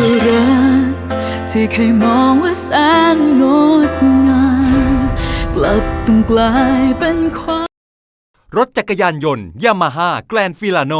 ว่ารักที่เคยมองว่าแสนงดงามกลับต้องกลายเป็นความรถจักรยานยนต์ยามาฮ่าแกลนฟิลาโน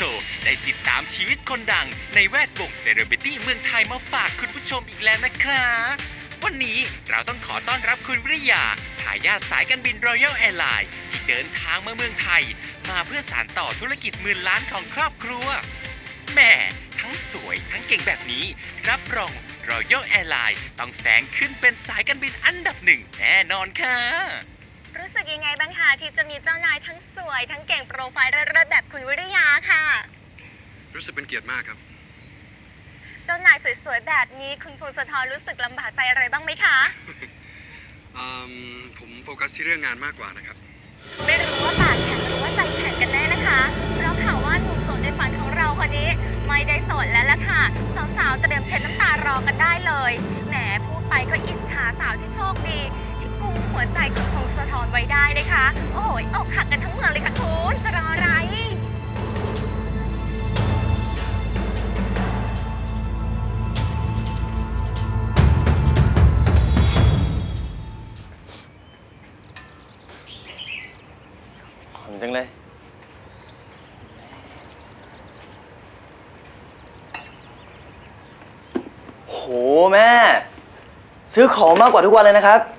โซ ได้ติดตามชีวิตคนดังในแวดวงเซเลบริตี้เมืองไทยมาฝากคุณผู้ชมอีกแล้วนะครับวันนี้เราต้องขอต้อนรับคุณวิริยาทายาทสายการบินรอยัลแอร์ไลน์ที่เดินทางมาเมืองไทย มาเพื่อสานต่อธุรกิจหมื่นล้านของครอบครัวแม่ทั้งสวยทั้งเก่งแบบนี้ รับรองรอยัลแอร์ไลน์ต้องแสงขึ้นเป็นสายการบินอันดับหนึ่งแน่นอนค่ะ ยังไงบ้างคะที่จะมีเจ้านายทั้งสวย ทั้งเก่งโปรไฟล์เลิศๆแบบคุณวิริยาค่ะ รู้สึกเป็นเกียรติมากครับ เจ้านายสวยๆแบบนี้คุณพงศธรรู้สึกลำบากใจอะไรบ้างไหมคะ อืมผมโฟกัสที่เรื่องงานมากกว่านะครับ ไม่รู้ว่าปากแข็งหรือว่าใจแข็งกันแน่นะคะเพราะข่าวว่าหนุ่มโสดในฝันของเราคนนี้ ไม่ได้โสดแล้วล่ะค่ะสาวๆเตรียมเช็ดน้ำตารอกันได้เลยแหมพูดไปก็อิจฉาสาวที่โชคดี คุมหัวใจคุณพงศธรไว้ได้นะคะ โอ้ยอกหักกันทั้งเมืองเลยค่ะคุณจะรออะไร หอมจังเลย โหแม่ ซื้อของมากกว่าทุกวันเลยนะครับ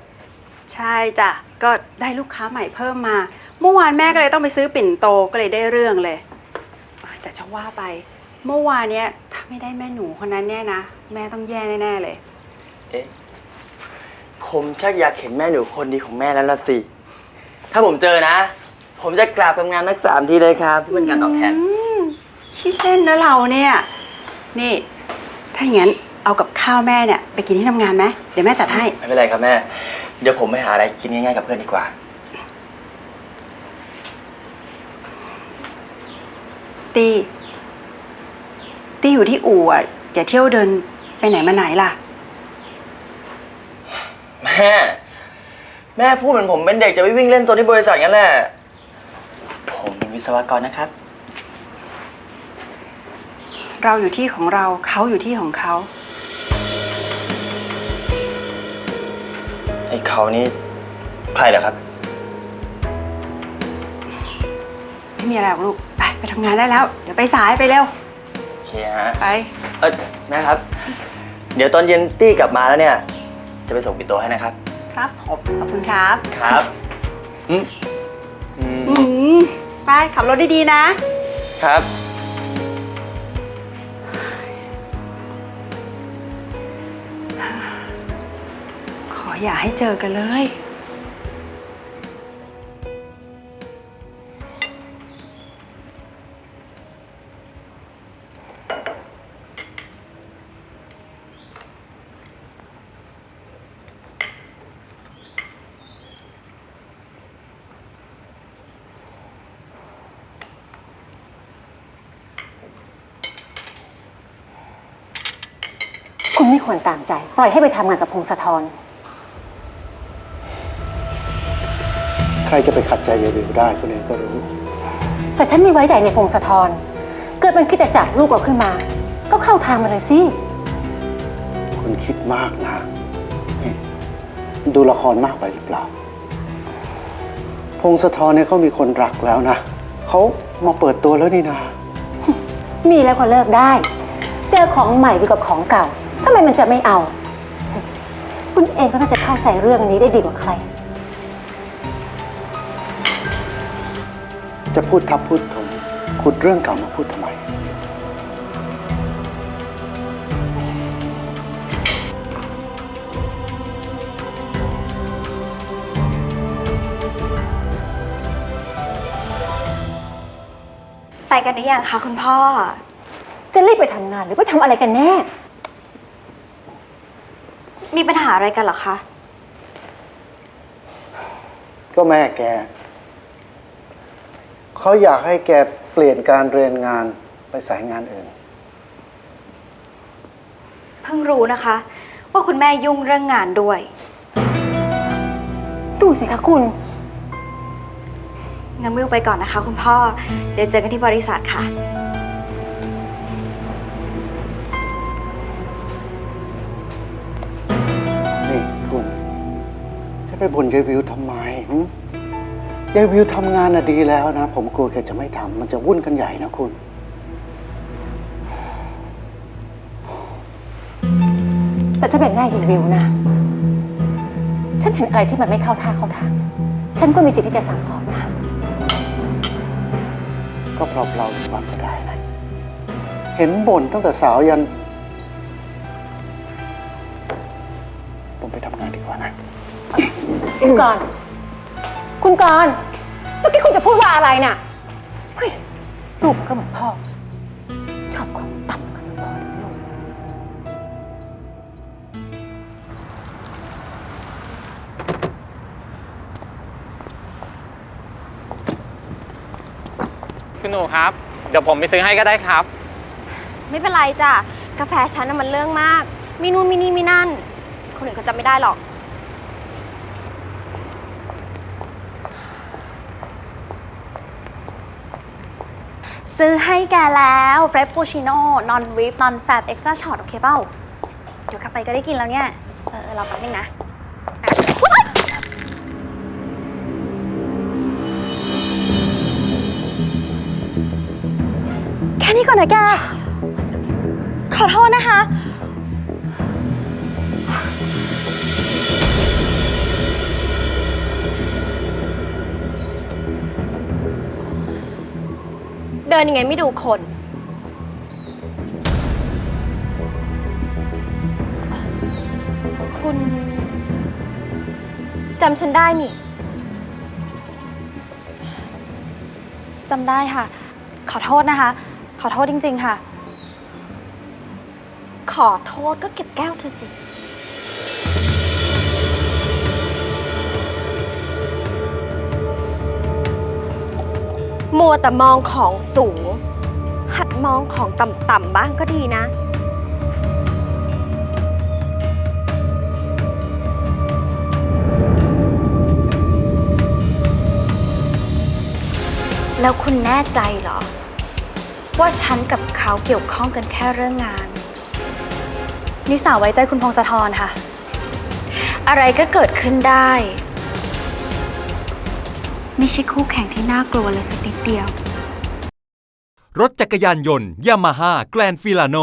ใช่จ้ะ ก็ได้ลูกค้าใหม่เพิ่มมา เมื่อวานแม่ก็เลยต้องไปซื้อปิ่นโตก็เลยได้เรื่องเลยเอ้ยแต่จะว่าไป เมื่อวานเนี้ยถ้าไม่ได้แม่หนูคนนั้นเนี่ยนะ แม่ต้องแย่แน่ๆเลย เอ๊ะ ผมชักอยากเห็นแม่หนูคนดีของแม่แล้วละสิ ถ้าผมเจอนะ ผมจะกราบงามๆนักสามทีเลยครับเพื่อเป็นการตอบแทนอืมคิดเล่นนะเราเนี่ย นี่ ถ้าอย่างนั้นเอากับข้าวแม่เนี่ย ไปกินที่ทำงานไหมเดี๋ยวแม่จัดให้ ไม่เป็นไรครับแม่ เดี๋ยวผมไปหาอะไรกินง่ายๆกับเพื่อนดีกว่า ตีตีอยู่ที่อู่อะอย่าเที่ยวเดินไปไหนมาไหนล่ะ แม่ แม่พูดเหมือนผมเป็นเด็กจะไปวิ่งเล่นโซนที่บริษัทงั้นแหละ ผมเป็นวิศวกรนะครับ เราอยู่ที่ของเราเขาอยู่ที่ของเขา ไอ้เขานี่ใครเหรอครับ ไม่มีอะไรหรอกลูก ไปไปทำงานได้แล้ว เดี๋ยวไปสายไปเร็ว โอเคฮะ ไป เออแม่ครับ เดี๋ยวตอนเย็นตี้กลับมาแล้วเนี่ย จะไปส่งปิดโตให้นะครับ ครับผมขอบคุณครับครับอืมอืมอืมไปขับรถดีๆนะ ครับ อย่าให้เจอกันเลย คุณไม่ควรตามใจ ปล่อยให้ไปทำงานกับพงศธร ใครจะไปขัดใจยายวิวได้คนอื่นก็รู้ แต่ฉันไม่ไว้ใจในพงศธร เกิดมันคิดจะจับลูกเราขึ้นมา ก็เข้าทางมาเลยสิ คุณคิดมากนะนี่ดูละครมากไปหรือเปล่า พงศธรเนี่ยเขามีคนรักแล้วนะเขามาเปิดตัวแล้วนี่นะมีแล้วก็เลิกได้ เจอของใหม่ดีกว่าของเก่าทำไมมันจะไม่เอา คุณเองก็น่าจะเข้าใจเรื่องนี้ได้ดีกว่าใคร จะพูดทับพูดถมขุดเรื่องเก่ามาพูดทำไม ไปกันหรือยังคะคุณพ่อ จะรีบไปทำงานหรือไปทำอะไรกันแน่ มีปัญหาอะไรกันเหรอคะ ก็แม่แก เขาอยากให้แกเปลี่ยนการเรียนงานไปสายงานอื่น เพิ่งรู้นะคะ ว่าคุณแม่ยุ่งเรื่องงานด้วย ดูสิคะคุณ งั้นวิวไปก่อนนะคะ คุณพ่อ เดี๋ยวเจอกันที่บริษัทค่ะ นี่คุณจะไปบ่นยายวิวทำไมหึ ยายวิวทำงานน่ะดีแล้วนะ ผมกลัวแกจะไม่ทำมันจะวุ่นกันใหญ่นะคุณ แต่จะเป็นแม่ยีวิวนะ ฉันเห็นอะไรที่มันไม่เข้าท่าเข้าทาง ฉันก็มีสิทธิ์ที่จะสั่งสอนนะ ก็เพราะเราหนึ่งวันก็ได้นะ เห็นบ่นตั้งแต่สาวยัน ผมไปทำงานดีกว่านะคุณกรณ์ คุณกรณ์เมื่อกี้คุณจะพูดว่าอะไรน่ะเฮ้ยลูกมันก็เหมือนพ่อ ชอบของต่ำกันทั้งพ่อทั้งลูกคุณหนูครับ เดี๋ยวผมไปซื้อให้ก็ได้ครับ ไม่เป็นไรจ้ะ กาแฟฉันน่ะมันเรื่องมาก มีนู่นมีนี่มีนั่น คนอื่นเขาจำไม่ได้หรอก ซื้อให้แกแล้วเฟรปปูชิโน่นอนวิปนอนแฟบเอ็กซ์ตร้าช็อตโอเคเปล่าเดี๋ยวกลับไปก็ได้กินแล้วเนี่ย เออเออรอแป๊บนึงนะแค่นี้ก่อนนะแก ขอโทษนะคะ นยังไงไม่ดูคน คุณจำฉันได้นี่จำได้ค่ะ ขอโทษนะคะ ขอโทษจริง ๆ ค่ะ ขอโทษก็เก็บแก้วเธอสิ มัวแต่มองของสูง หัดมองของต่ำๆบ้างก็ดีนะ แล้วคุณแน่ใจเหรอ ว่าฉันกับเขาเกี่ยวข้องกันแค่เรื่องงาน นิสาไว้ใจคุณพงศธรค่ะ อะไรก็เกิดขึ้นได้ ไม่ใช่คู่แข่งที่น่ากลัวเลยสักนิดเดียว รถจักรยานยนต์ยามาฮ่าแกลนฟิลาโน